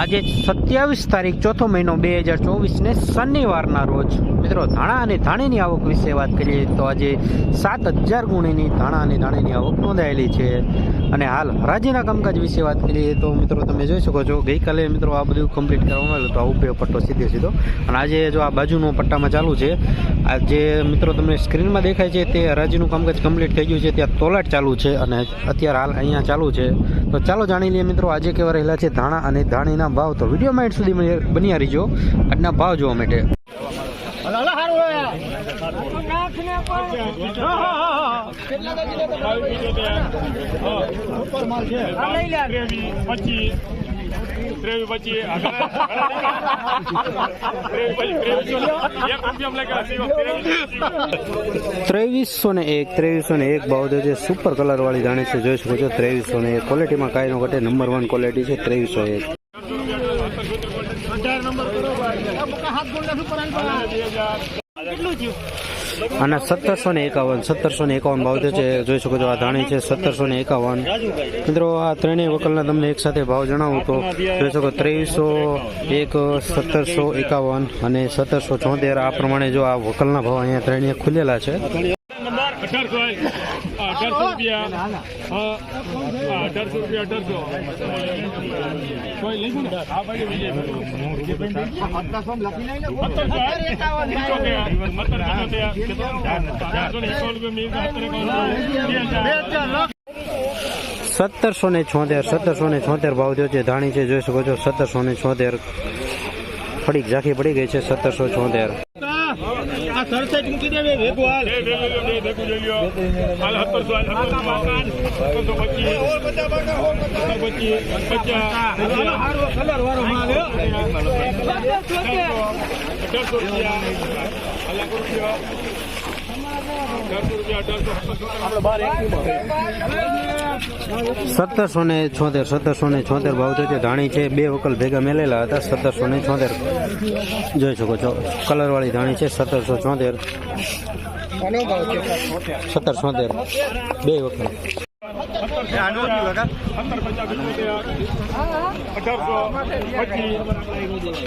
આજે સત્યાવીસ તારીખ ચોથો મહિનો બે હજાર ચોવીસને શનિવારના રોજ. મિત્રો, ધાણા અને ધાણીની આવક વિશે વાત કરીએ તો આજે સાત હજાર ગુણીની ધાણા અને ધાણીની આવક નોંધાયેલી છે. અને હાલ હરાજીના કામકાજ વિશે વાત કરીએ તો મિત્રો, તમે જોઈ શકો છો, ગઈકાલે મિત્રો આ બધું કમ્પ્લીટ કરવામાં આવ્યું તો આ ઊભો પટ્ટો સીધે સીધો. અને આજે જો આ બાજુનો પટ્ટામાં ચાલુ છે, આ જે મિત્રો તમને સ્ક્રીનમાં દેખાય છે તે હરાજીનું કામકાજ કમ્પ્લીટ થઈ ગયું છે. ત્યાં તોલાટ ચાલુ છે અને અત્યારે હાલ અહીંયા ચાલુ છે. તો ચાલો જાણી લઈએ મિત્રો, આજે કેવા રહેલા છે ધાણા અને ધાણીના ભાવ તો વીડિયો માઇટ સુધી બની- બન્યા રહીજો. આજના ભાવ જોવા માટે. ત્રેવીસો ને એક ત્રેવીસો ને એક ભાવ જે સુપર કલર વાળી જાણે છે. જોઈ શકો છો ત્રેવીસો ને એક ક્વોલિટીમાં કાંઈ નો ઘટે. નંબર વન ક્વોલિટી છે ત્રેવીસો એક. અને સત્તરસો ને એકાવન, સત્તરસો ને એકાવન ભાવ છે. જોઈ શકો છો આ ધાણી છે, સત્તરસો ને એકાવન. મિત્રો, આ ત્રણેય વકલના તમને એક સાથે ભાવ જણાવું તો જોઈ શકો ત્રેવીસો એક, સત્તરસો એકાવન અને સત્તરસો ચોતેર આ પ્રમાણે જો આ વકલના ભાવ અહીંયા ત્રણેય ખુલેલા છે. અઢારસો રૂપિયા. હા અઢારસો રૂપિયા અઢારસો. કોઈ લઈશું ને? સત્તરસો ને છોતેર સત્તરસો ને છોતેર ભાવ જો છે. ધાણી છે જોઈ શકો છો સત્તરસો ને છોતેર. થોડીક ઝાંખી પડી ગઈ છે સત્તરસો છોતેર. આ સરસેટ મૂકી દેવે ભેગું હાલ. ભેગું લઈ લ્યો. હાલ સત્તરસો હાલ સત્તરસો પચીસ પચીસ પચાસ કલર વાળો માલ અઢારસો રૂપિયા. અઢારસો રૂપિયા. સત્તરસો ને છોતેર, સત્તરસો ને છોતેર ભાવ થયો ધાણી છે, બે વકલ ભેગા મેલેલા હતા. સત્તરસો ને છોતેર. જોઈ શકો છો, કલરવાળી ધાણી છે, સત્તરસો છોતેર. સત્તર છોતેર, બે વકલ. અઢારસો પચીસ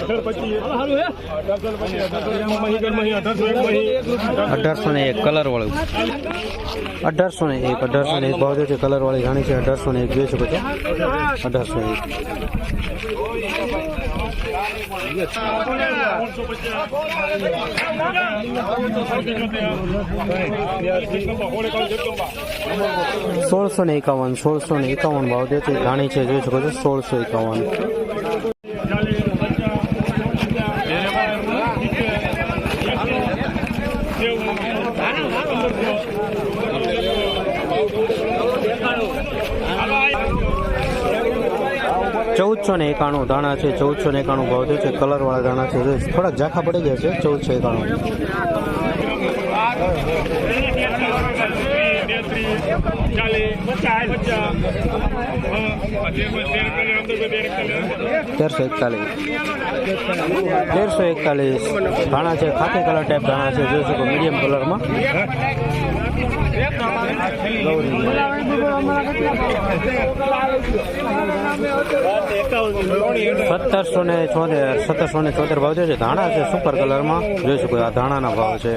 અઢાર પચીસ અઢારસો ને એક કલર વાળું. અઢારસો ને એક, અઢારસો ને એક ભાવ છે કલર વાળી ધાણી છે, અઢારસો ને એક જોઈ શકો છો અઢારસો એક. સોળસો ને એકાવન, સોળસો ને એકાવન ભાવ છે ધાણી છે, જોઈ શકો છો, સોળસો એકાવન. ચૌદસો ને એકાણું દાણા છે, ચૌદસો ને એકાણું ભાવ છે કલર વાળા દાણા છે થોડાક ઝાખા પડી ગયા છે, ચૌદસો એકાણું. તેરસો એકતાલીસ. તેરસો એકતાલીસ ધાણા છે, ખાતે કલર ટાઈપ ધાણા છે, જોઈ શકો મીડિયમ કલરમાં સત્તરસો ને છોતેર, સત્તરસો ને છોતેર ભાવ છે. ધાણા છે સુપર કલરમાં જોઈ શકો આ ધાણાના ભાવ છે,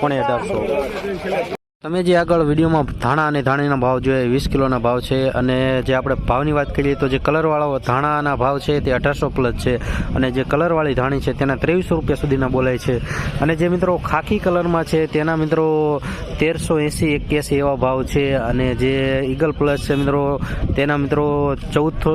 પોણે અઢારસો. તમે જે આગળ વિડીયોમાં ધાણા અને ધાણીના ભાવ જોઈએ, વીસ કિલોના ભાવ છે અને જે આપણે ભાવની વાત કરીએ તો જે કલરવાળો ધાણાના ભાવ છે તે અઢારસો પ્લસ છે અને જે કલરવાળી ધાણી છે તેના ત્રેવીસો રૂપિયા સુધીના બોલાય છે. અને જે મિત્રો ખાકી કલરમાં છે તેના મિત્રો તેરસો એંસી એક્યાસી એવા ભાવ છે અને જે ઈગલ પ્લસ છે મિત્રો તેના મિત્રો ચૌદસો